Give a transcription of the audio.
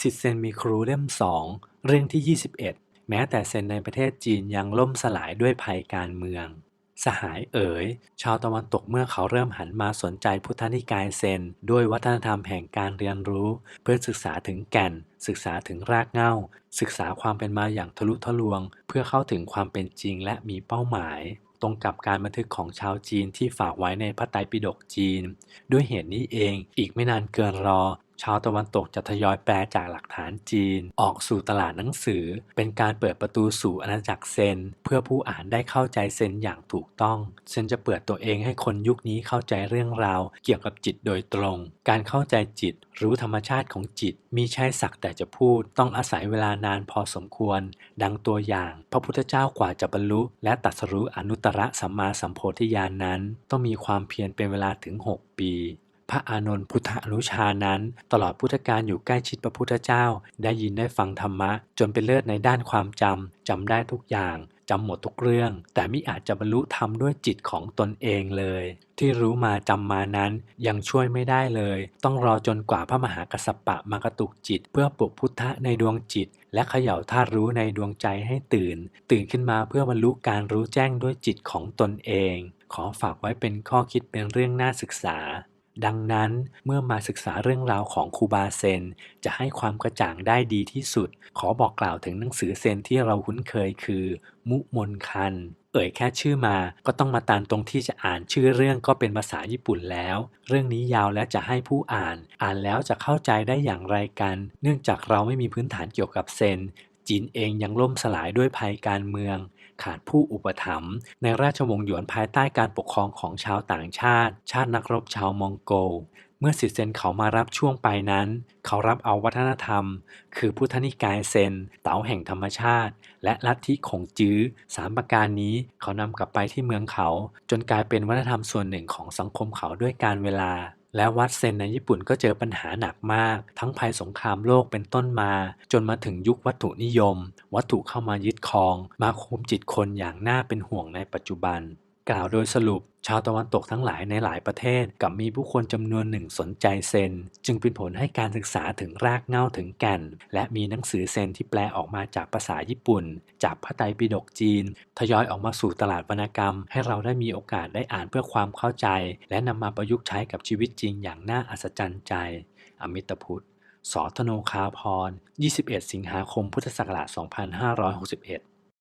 สิทธิเซนมีครูเล่มสองเรื่องที่ 21 แม้แต่เซนในประเทศจีนยังล่มสลายด้วยภัยการเมือง สหายเอ๋ย ชาวตะวันตกเมื่อเขาเริ่มหันมาสนใจพุทธนิกายเซน ด้วยวัฒนธรรมแห่งการเรียนรู้ เพื่อศึกษาถึงแก่น ศึกษาถึงรากเหง้า ศึกษาความเป็นมาอย่างทะลุทะลวง เพื่อเข้าถึงความเป็นจริงและมีเป้าหมายตรงกับการบันทึกของชาวจีนที่ฝากไว้ในพระไตรปิฎกจีน ด้วยเหตุนี้เองอีกไม่นานเกินรอ ชาวตะวันตกจะทยอยแปลจากหลักฐานจีน ออกสู่ตลาดหนังสือ เป็นการเปิดประตูสู่อาณาจักรเซน เพื่อผู้อ่านได้เข้าใจเซนอย่างถูกต้องเซนจะเปิดตัวเองให้คนยุคนี้เข้าใจเรื่องราว เกี่ยวกับจิตโดยตรง การเข้าใจจิต รู้ธรรมชาติของจิตมีใช่สักแต่จะพูด ต้องอาศัยเวลานานพอสมควร ดังตัวอย่าง พระพุทธเจ้ากว่าจะบรรลุ และตรัสรู้อนุตตรสัมมาสัมโพธิญาณนนั้น ต้องมีความเพียรเป็นเวลาถึง 6 ปี พระอานนท์พุทธอนุชานั้น ตลอดพุทธกาลอยู่ใกล้ชิดพระพุทธเจ้า ได้ยินได้ฟังธรรมะ จนเป็นเลิศในด้านความจำจำได้ทุกอย่างจำหมดทุกเรื่อง แต่มิอาจจะบรรลุธรรมด้วยจิตของตนเองเลย ที่รู้มาจำมานั้นยังช่วยไม่ได้เลย ต้องรอจนกว่าพระมหากัสสปะมากระตุกจิต เพื่อปลุกพุทธะในดวงจิต และเขย่าธาตุรู้ในดวงใจให้ตื่น ตื่นขึ้นมาเพื่อบรรลุการรู้แจ้งด้วยจิตของตนเอง ขอฝากไว้เป็นข้อคิดเป็นเรื่องน่าศึกษา ดังนั้นเมื่อมาศึกษาเรื่องราวของคูบาเซน จะให้ความกระจ่างได้ดีที่สุด ขอบอกกล่าวถึงหนังสือเซนที่เราคุ้นเคยคือ มุมนคัน เอ่ยแค่ชื่อมาก็ต้องมาตามตรงที่จะอ่านชื่อเรื่องก็เป็นภาษาญี่ปุ่นแล้ว เรื่องนี้ยาวและจะให้ผู้อ่าน อ่านแล้วจะเข้าใจได้อย่างไรกัน เนื่องจากเราไม่มีพื้นฐานเกี่ยวกับเซน จีนเองยังล่มสลายด้วยภัยการเมือง ขาดผู้อุปถัมภ์ในราชวงศ์หยวนภายใต้การปกครองของชาวต่างชาติ ชาตินักรบชาวมองโกล เมื่อสิทธิเซนเขามารับช่วงไปนั้น เขารับเอาวัฒนธรรม คือพุทธนิกายเซน เต๋าแห่งธรรมชาติ และลัทธิของจื้อสามประการนี้เขานำกลับไปที่เมืองเขา จนกลายเป็นวัฒนธรรมส่วนหนึ่งของสังคมเขาด้วยการเวลา และวัดเซนในญี่ปุ่นก็เจอปัญหาหนักมาก ทั้งภัยสงครามโลกเป็นต้นมา จนมาถึงยุควัตถุนิยม วัตถุเข้ามายึดครอง มาคุมจิตคนอย่างน่าเป็นห่วงในปัจจุบัน กล่าวโดยสรุป ชาวตะวันตกทั้งหลายในหลายประเทศกับมีผู้คนจำนวนหนึ่งสนใจเซน จึงเป็นผลให้การศึกษาถึงรากเหง้าถึงแก่น และมีหนังสือเซนที่แปลออกมาจากภาษาญี่ปุ่น จากพระไตรปิฎกจีน ทยอยออกมาสู่ตลาดวรรณกรรม ให้เราได้มีโอกาสได้อ่านเพื่อความเข้าใจ และนำมาประยุกต์ใช้กับชีวิตจริงอย่างน่าอัศจรรย์ใจ อมิตรพุทธสอธโนคาพร 21 สิงหาคม พุทธศักราช 2561